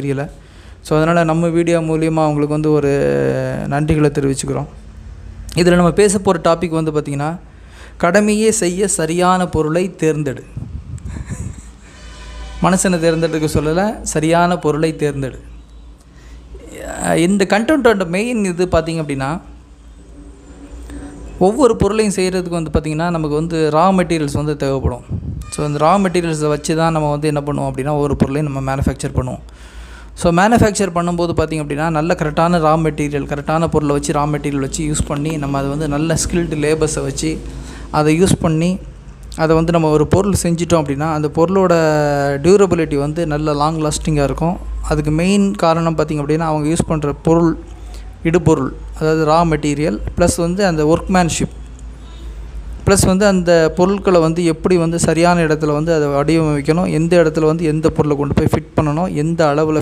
தெரியல. ஸோ அதனால் நம்ம வீடியோ மூலியமாக அவங்களுக்கு வந்து ஒரு நன்றிகளை தெரிவிச்சுக்கிறோம். இதில் நம்ம பேச போகிற டாபிக் வந்து பார்த்திங்கன்னா கடமையே செய்ய சரியான பொருளை தேர்ந்தெடு. மனுஷனை தேர்ந்தெடுக்க சொல்லலை சரியான பொருளை தேர்ந்தெடு. இந்த கண்டென்ட்டோட மெயின் இது பார்த்திங்க அப்படின்னா ஒவ்வொரு பொருளையும் செய்கிறதுக்கு வந்து பார்த்திங்கன்னா நமக்கு வந்து ரா மெட்டீரியல்ஸ் வந்து தேவைப்படும். ஸோ அந்த ரா மெட்டீரியல்ஸை வச்சு தான் நம்ம வந்து என்ன பண்ணுவோம் அப்படின்னா ஒவ்வொரு பொருளையும் நம்ம மேனுஃபேக்சர் பண்ணுவோம். ஸோ மேனுஃபேக்சர் பண்ணும்போது பார்த்திங்க அப்படின்னா நல்ல கரெக்டான ரா மெட்டீரியல் கரெக்டான பொருளை வச்சு ரா மெட்டீரியல் வச்சு யூஸ் பண்ணி நம்ம அதை வந்து நல்ல ஸ்கில்டு லேபர்ஸை வச்சு அதை யூஸ் பண்ணி அதை வந்து நம்ம ஒரு பொருள் செஞ்சிட்டோம் அப்படின்னா அந்த பொருளோட டியூரபிலிட்டி வந்து நல்ல லாங் லாஸ்டிங்காக இருக்கும். அதுக்கு மெயின் காரணம் பார்த்திங்க அப்படின்னா அவங்க யூஸ் பண்ணுற பொருள் இடுபொருள் அதாவது ரா மெட்டீரியல் ப்ளஸ் வந்து அந்த ஒர்க்மேன்ஷிப் ப்ளஸ் வந்து அந்த பொருட்களை வந்து எப்படி வந்து சரியான இடத்துல வந்து அதை வடிவமைக்கணும் எந்த இடத்துல வந்து எந்த பொருளை கொண்டு போய் ஃபிட் பண்ணணும் எந்த அளவில்